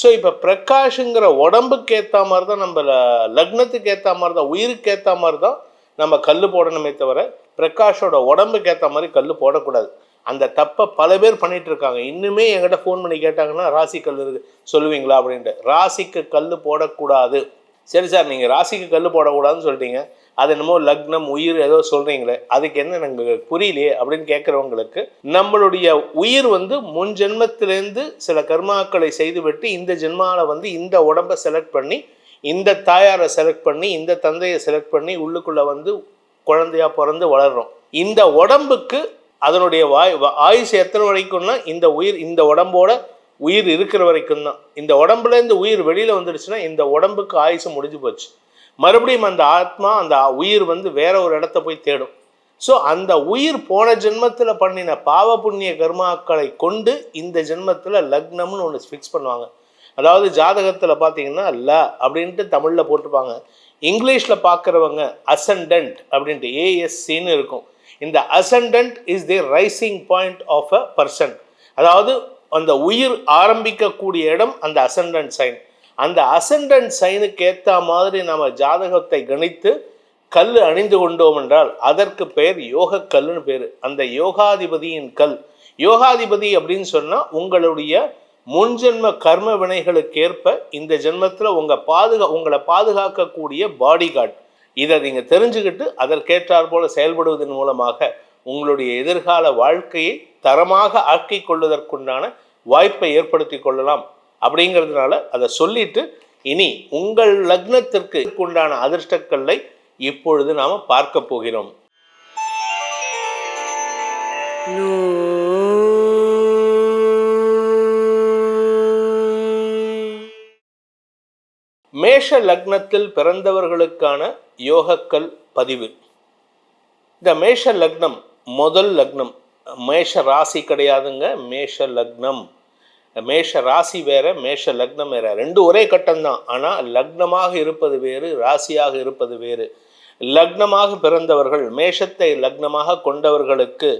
So இப்போ பிரகாஷுங்கிற உடம்புக்கு ஏற்ற மாதிரி தான் நம்ம லக்னத்துக்கு ஏற்ற மாதிரி தான் உயிருக்கு ஏற்ற மாதிரி தான் நம்ம கல் போடணுமே தவிர பிரகாஷோட உடம்புக்கு ஏற்ற மாதிரி கல் போடக்கூடாது. அந்த தப்பை பல பேர் பண்ணிட்டு இருக்காங்க. இன்னுமே என்கிட்ட ஃபோன் பண்ணி கேட்டாங்கன்னா ராசி கல் இருக்கு சொல்லுவீங்களா அப்படின்ட்டு. ராசிக்கு கல் போடக்கூடாது. சரி சார் நீங்கள் ராசிக்கு கல் போடக்கூடாதுன்னு சொல்லிட்டீங்க. அது என்னமோ லக்னம் உயிர் ஏதோ சொல்கிறீங்களே அதுக்கு என்ன நாங்கள் புரியலையே அப்படின்னு கேட்குறவங்களுக்கு நம்மளுடைய உயிர் வந்து முன் ஜென்மத்திலேருந்து சில கர்மாக்களை செய்துவிட்டு இந்த ஜென்மாவில் வந்து இந்த உடம்பை செலக்ட் பண்ணி இந்த தாயாரை செலக்ட் பண்ணி இந்த தந்தையை செலக்ட் பண்ணி உள்ளுக்குள்ளே வந்து குழந்தையா பிறந்து வளர்கிறோம் இந்த உடம்புக்கு அதனுடைய வாய் வ- ஆயுசு எத்தனை வரைக்கும்னா இந்த உயிர் இந்த உடம்போட உயிர் இருக்கிற வரைக்கும் தான் இந்த உடம்புலேருந்து உயிர் வெளியில் வந்துடுச்சுன்னா இந்த உடம்புக்கு ஆயுசு முடிஞ்சு போச்சு. மறுபடியும் அந்த ஆத்மா அந்த உயிர் வந்து வேற ஒரு இடத்த போய் தேடும். ஸோ அந்த உயிர் போன ஜென்மத்தில் பண்ணின பாவ புண்ணிய கர்மாக்களை கொண்டு இந்த ஜென்மத்தில் லக்னம்னு ஒன்று ஃபிக்ஸ் பண்ணுவாங்க. அதாவது ஜாதகத்தில் பார்த்தீங்கன்னா ல அப்படின்ட்டு தமிழில் போட்டுப்பாங்க. இங்கிலீஷில் பார்க்குறவங்க அசண்டன்ட் அப்படின்ட்டு ஏஎஸ்சின்னு இருக்கும். இந்த ascendant is the rising point of a person அதாவது அந்த உயிர் ஆரம்பிக்கக்கூடிய இடம் அந்த அசண்டன்ட் சைன் அந்த அசண்டன்ட் சைனுக்கு ஏற்ற மாதிரி நம்ம ஜாதகத்தை கணித்து கல் அணிந்து கொண்டோம் என்றால் அதற்கு பெயர் யோக கல்லுன்னு பேர். அந்த யோகாதிபதியின் கல். யோகாதிபதி அப்படின்னு சொன்னால் உங்களுடைய முன்ஜென்ம கர்ம வினைகளுக்கு ஏற்ப இந்த ஜென்மத்தில் உங்கள் பாதுகா உங்களை பாதுகாக்கக்கூடிய பாடி கார்டு இதை நீங்கள் தெரிஞ்சுக்கிட்டு அதற்கேற்றாற் போல செயல்படுவதன் மூலமாக உங்களுடைய எதிர்கால வாழ்க்கையை தரமாக ஆக்கிக் கொள்வதற்குண்டான வாய்ப்பை ஏற்படுத்தி கொள்ளலாம். அப்படிங்கிறதுனால அதை சொல்லிட்டு இனி உங்கள் லக்னத்திற்கு உண்டான அதிர்ஷ்டக்கல்லை இப்பொழுது நாம் பார்க்க போகிறோம். மேஷ லக்னத்தில் பிறந்தவர்களுக்கான யோகக்கல் பதிவு. இந்த மேஷ லக்னம் முதல் லக்னம். மேஷ ராசி கிடையாதுங்க மேஷ லக்னம். மேஷ ராசி வேற மேஷ லக்னம் வேற. ரெண்டு ஒரே கட்டம்தான். ஆனால் லக்னமாக இருப்பது வேறு ராசியாக இருப்பது வேறு. லக்னமாக பிறந்தவர்கள் மேஷத்தை லக்னமாக கொண்டவர்களுக்கு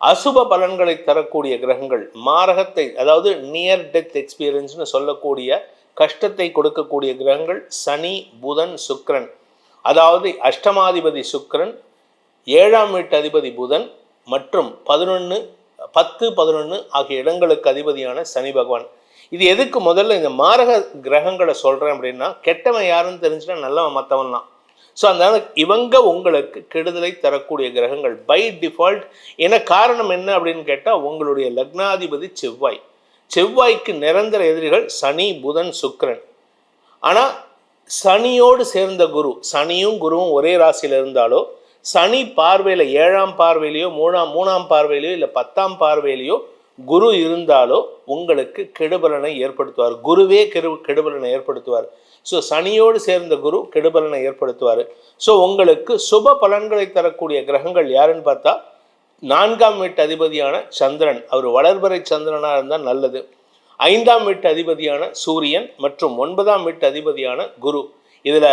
அசுப பலன்களை தரக்கூடிய கிரகங்கள் மாரகத்தை அதாவது நியர் டெத் எக்ஸ்பீரியன்ஸ்னு சொல்லக்கூடிய கஷ்டத்தை கொடுக்கக்கூடிய கிரகங்கள் சனி புதன் சுக்ரன் அதாவது அஷ்டமாதிபதி சுக்ரன் ஏழாம் வீட்டு அதிபதி புதன் மற்றும் பதினொன்று பத்து பதினொன்று ஆகிய இடங்களுக்கு அதிபதியான சனி பகவான். இது எதுக்கு முதல்ல இந்த மாரக கிரகங்களை சொல்கிறேன் அப்படின்னா கெட்டவன் யாருன்னு தெரிஞ்சுன்னா நல்லவன் மற்றவன் தான் ஸோ அதனால் இவங்க உங்களுக்கு கெடுதலை தரக்கூடிய கிரகங்கள் பை டிஃபால்ட் என காரணம் என்ன அப்படின்னு கேட்டால் உங்களுடைய லக்னாதிபதி செவ்வாய். செவ்வாய்க்கு நிரந்தர எதிரிகள் சனி புதன் சுக்கரன். ஆனால் சனியோடு சேர்ந்த குரு சனியும் குருவும் ஒரே ராசியில் இருந்தாலோ சனி பார்வையில் ஏழாம் பார்வையிலையோ மூணாம் மூணாம் பார்வையிலையோ இல்லை பத்தாம் பார்வையிலையோ குரு இருந்தாலோ உங்களுக்கு கெடுபலனை ஏற்படுத்துவார். குருவே கெடு கெடுபலனை ஏற்படுத்துவார். ஸோ சனியோடு சேர்ந்த குரு கெடுபலனை ஏற்படுத்துவார். ஸோ உங்களுக்கு சுப பலன்களை தரக்கூடிய கிரகங்கள் யாருன்னு பார்த்தா நான்காம் வீட்டு அதிபதியான சந்திரன். அவர் வளர்பறை சந்திரனாக இருந்தால் நல்லது. ஐந்தாம் வீட்டு அதிபதியான சூரியன் மற்றும் ஒன்பதாம் வீட்டு அதிபதியான குரு. இதில்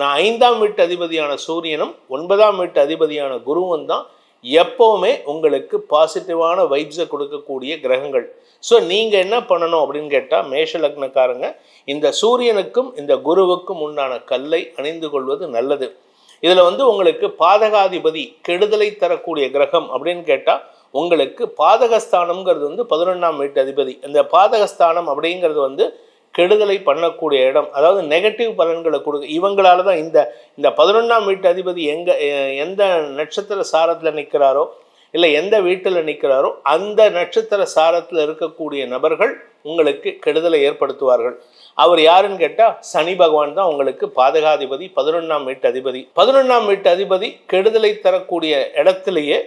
நான் ஐந்தாம் வீட்டு அதிபதியான சூரியனும் ஒன்பதாம் வீட்டு அதிபதியான குருவும் தான் எப்போவுமே உங்களுக்கு பாசிட்டிவான வைப்ஸை கொடுக்கக்கூடிய கிரகங்கள். ஸோ நீங்கள் என்ன பண்ணணும் அப்படின்னு கேட்டால் மேஷ லக்னக்காரங்க இந்த சூரியனுக்கும் இந்த குருவுக்கும் உண்டான கல்லை அணிந்து கொள்வது நல்லது. இதில் வந்து உங்களுக்கு பாதகாதிபதி கெடுதலை தரக்கூடிய கிரகம் அப்படின்னு கேட்டால் உங்களுக்கு பாதகஸ்தானம்ங்கிறது வந்து பதினொன்றாம் வீட்டு அதிபதி. இந்த பாதகஸ்தானம் அப்படிங்கிறது வந்து கெடுதலை பண்ணக்கூடிய இடம். அதாவது நெகட்டிவ் பலன்களை கொடுக்க இவங்களால தான் இந்த இந்த பதினொன்றாம் வீட்டு அதிபதி எங்கே எந்த நட்சத்திர சாரத்தில் நிற்கிறாரோ இல்லை எந்த வீட்டில் நிற்கிறாரோ அந்த நட்சத்திர சாரத்தில் இருக்கக்கூடிய நபர்கள் உங்களுக்கு கெடுதலை ஏற்படுத்துவார்கள். அவர் யாருன்னு கேட்டால் சனி பகவான் தான் உங்களுக்கு பாதகாதிபதி பதினொன்றாம் வீட்டு அதிபதி. பதினொன்றாம் வீட்டு அதிபதி கெடுதலை தரக்கூடிய இடத்துலையே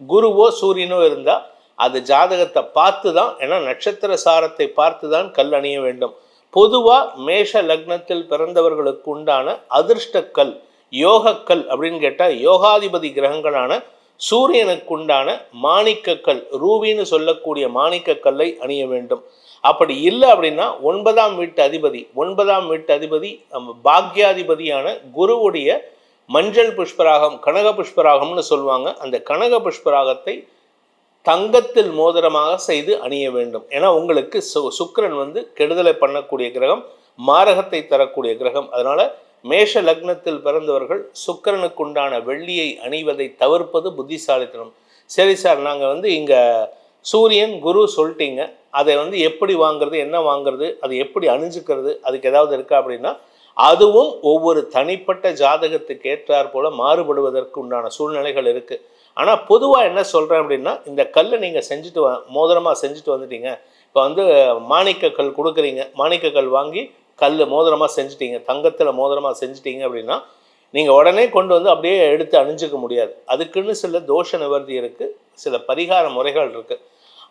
குருவோ சூரியனோ இருந்தால் அது ஜாதகத்தை பார்த்து தான் ஏன்னா நட்சத்திர சாரத்தை பார்த்து தான் கல் அணிய வேண்டும். பொதுவாக மேஷ லக்னத்தில் பிறந்தவர்களுக்கு உண்டான அதிர்ஷ்டக்கல் யோகக்கல் அப்படின்னு கேட்டால் யோகாதிபதி கிரகங்களான சூரியனுக்கு உண்டான மாணிக்கக்கல் ரூபின்னு சொல்லக்கூடிய மாணிக்கக்கல்லை அணிய வேண்டும். அப்படி இல்லை அப்படின்னா ஒன்பதாம் வீட்டு அதிபதி ஒன்பதாம் வீட்டு அதிபதி பாக்யாதிபதியான குருவுடைய மஞ்சள் புஷ்பராகம் கனக புஷ்பராகம்னு சொல்லுவாங்க. அந்த கனக புஷ்பராகத்தை தங்கத்தில் மோதிரமாக செய்து அணிய வேண்டும். ஏன்னா உங்களுக்கு சு சுக்கிரன் வந்து கெடுதலை பண்ணக்கூடிய கிரகம் மாரகத்தை தரக்கூடிய கிரகம். அதனால மேஷ லக்னத்தில் பிறந்தவர்கள் சுக்கிரனுக்கு உண்டான வெள்ளியை அணிவதை தவிர்ப்பது புத்திசாலித்தனம். சரி சார் நாங்கள் வந்து இங்கே சூரியன் குரு சொல்லிட்டீங்க. அதை வந்து எப்படி வாங்குறது என்ன வாங்குறது அது எப்படி அணிஞ்சுக்கிறது அதுக்கு ஏதாவது இருக்கா அப்படின்னா அதுவும் ஒவ்வொரு தனிப்பட்ட ஜாதகத்துக்கு ஏற்றாற் போல மாறுபடுவதற்கு உண்டான சூழ்நிலைகள் இருக்குது ஆனால் பொதுவாக என்ன சொல்கிறேன் அப்படின்னா இந்த கல்லை நீங்கள் செஞ்சுட்டு வ மோதிரமாக செஞ்சுட்டு வந்துட்டீங்க. இப்போ வந்து மாணிக்க கல் கொடுக்குறீங்க. மாணிக்க கல் வாங்கி கல் மோதிரமாக செஞ்சுட்டீங்க. தங்கத்தில் மோதிரமாக செஞ்சுட்டீங்க அப்படின்னா நீங்கள் உடனே கொண்டு வந்து அப்படியே எடுத்து அணிஞ்சிக்க முடியாது. அதுக்குன்னு சில தோஷ நிவர்த்தி இருக்குது சில பரிகார முறைகள் இருக்குது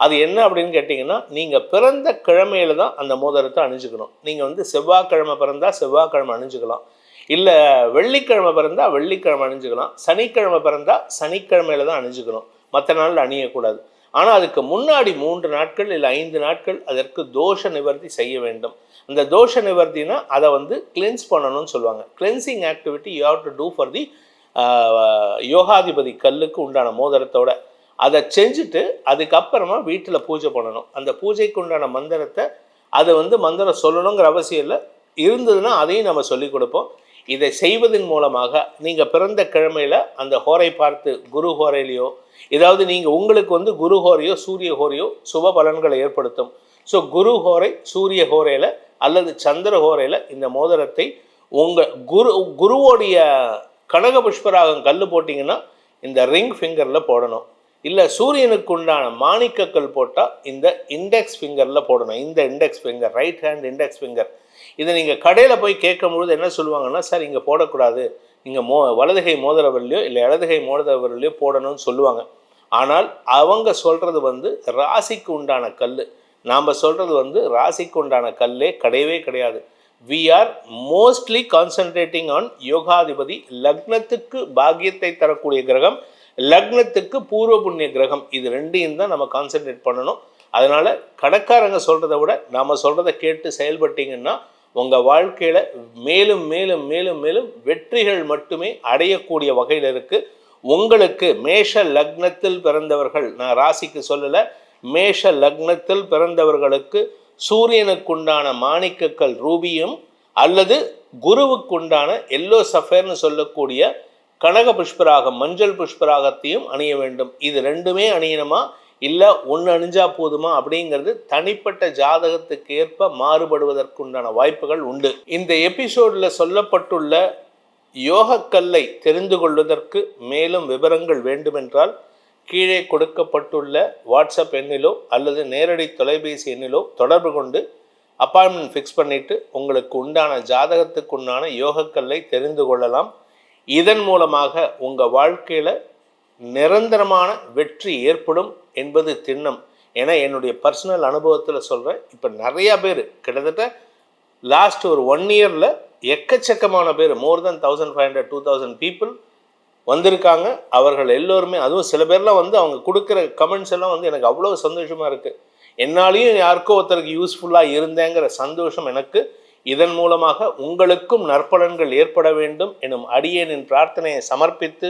அது என்ன அப்படின்னு கேட்டிங்கன்னா நீங்கள் பிறந்த கிழமையில தான் அந்த மோதிரத்தை அணிஞ்சுக்கணும். நீங்கள் வந்து செவ்வாய்க்கிழமை பிறந்தால் செவ்வாய்க்கிழமை அணிஞ்சுக்கலாம். இல்லை வெள்ளிக்கிழமை பிறந்தால் வெள்ளிக்கிழமை அணிஞ்சுக்கலாம். சனிக்கிழமை பிறந்தால் சனிக்கிழமையில தான் அணிஞ்சுக்கணும். மற்ற நாளில் அணியக்கூடாது. ஆனால் அதுக்கு முன்னாடி மூன்று நாட்கள் இல்லை ஐந்து நாட்கள் அதற்கு தோஷ நிவர்த்தி செய்ய வேண்டும். அந்த தோஷ நிவர்த்தினா அதை வந்து கிளென்ஸ் பண்ணணும்னு சொல்லுவாங்க. Cleansing activity you have to do for the யோகாதிபதி கல்லுக்கு உண்டான மோதிரத்தோட அதை செஞ்சுட்டு அதுக்கப்புறமா வீட்டில் பூஜை பண்ணணும். அந்த பூஜைக்கு உண்டான மந்திரத்தை அதை வந்து மந்திரம் சொல்லணுங்கிற அவசியம் இல்லை. இருந்ததுன்னா அதையும் நம்ம சொல்லிக் கொடுப்போம். இதை செய்வதன் மூலமாக நீங்கள் பிறந்த கிழமையில் அந்த ஹோரை பார்த்து குரு ஹோரையிலையோ ஏதாவது நீங்கள் உங்களுக்கு வந்து குரு ஹோரையோ சூரிய ஹோரையோ சுப பலன்களை ஏற்படுத்தும். ஸோ குரு ஹோரை சூரிய ஹோரையில் அல்லது சந்திர ஹோரையில் இந்த மோதிரத்தை உங்கள் குரு குருவோடைய கனக புஷ்பராகம் கல் போட்டிங்கன்னா இந்த ரிங் ஃபிங்கரில் போடணும். இல்லை சூரியனுக்கு உண்டான மாணிக்கக்கல் போட்டால் இந்த இண்டெக்ஸ் ஃபிங்கரில் போடணும். இந்த index finger right hand index finger. இதை நீங்கள் கடையில் போய் கேட்கும்பொழுது என்ன சொல்லுவாங்கன்னா சார் இங்கே போடக்கூடாது. இங்கே மோ வலதுகை மோதிரவர்லையோ இல்லை இடதுகை மோதிரவர்லையோ போடணும்னு சொல்லுவாங்க. ஆனால் அவங்க சொல்கிறது வந்து ராசிக்கு உண்டான கல் நாம் சொல்கிறது வந்து ராசிக்கு உண்டான கல்லே கிடையவே கிடையாது. We are mostly concentrating on யோகாதிபதி லக்னத்துக்கு பாக்கியத்தை தரக்கூடிய கிரகம் லக்னத்துக்கு பூர்வ புண்ணிய கிரகம். இது ரெண்டையும் தான் நம்ம கான்சென்ட்ரேட் பண்ணணும். அதனால் கடைக்காரங்க சொல்கிறத விட நாம் சொல்கிறத கேட்டு செயல்பட்டீங்கன்னா உங்கள் வாழ்க்கையில் மேலும் மேலும் மேலும் மேலும் வெற்றிகள் மட்டுமே அடையக்கூடிய வகையில் இருக்குது உங்களுக்கு மேஷ லக்னத்தில் பிறந்தவர்கள் நான் ராசிக்கு சொல்லலை மேஷ லக்னத்தில் பிறந்தவர்களுக்கு சூரியனுக்குண்டான மாணிக்கக்கல் ரூபியும் அல்லது குருவுக்குண்டான எல்லோ சஃபேர்னு சொல்லக்கூடிய கனக புஷ்பராகம் மஞ்சள் புஷ்பராகத்தையும் அணிய வேண்டும். இது ரெண்டுமே அணியணுமா? இல்லை ஒன்று அணிஞ்சா போதுமா? அப்படிங்கிறது தனிப்பட்ட ஜாதகத்துக்கு ஏற்ப மாறுபடுவதற்குண்டான வாய்ப்புகள் உண்டு. இந்த எபிசோடில் சொல்லப்பட்டுள்ள யோகக்கல்லை தெரிந்து கொள்வதற்கு மேலும் விவரங்கள் வேண்டுமென்றால் கீழே கொடுக்கப்பட்டுள்ள வாட்ஸ்அப் எண்ணிலோ அல்லது நேரடி தொலைபேசி எண்ணிலோ தொடர்பு கொண்டு அப்பாயின்மெண்ட் ஃபிக்ஸ் பண்ணிவிட்டு உங்களுக்கு உண்டான ஜாதகத்துக்கு உண்டான யோகக்கல்லை தெரிந்து கொள்ளலாம். இதன் மூலமாக உங்கள் வாழ்க்கையில் நிரந்தரமான வெற்றி ஏற்படும். என்பது திண்ணம் ஏன்னா என்னுடைய பர்சனல் அனுபவத்தில் சொல்கிறேன் இப்போ நிறையா பேர் கிட்டத்தட்ட லாஸ்ட் ஒரு ஒன் இயரில் எக்கச்சக்கமான பேர் more than thousand five hundred two thousand people வந்திருக்காங்க. அவர்கள் எல்லோருமே அதுவும் சில பேர்லாம் வந்து அவங்க கொடுக்குற கமெண்ட்ஸ் எல்லாம் வந்து எனக்கு அவ்வளோ சந்தோஷமாக இருக்குது என்னாலையும் யாருக்கோ ஒருத்தருக்கு யூஸ்ஃபுல்லாக இருந்தேங்கிற சந்தோஷம் எனக்கு. இதன் மூலமாக உங்களுக்கும் நற்பலன்கள் ஏற்பட வேண்டும். எனும் அடியேனின் பிரார்த்தனையை சமர்ப்பித்து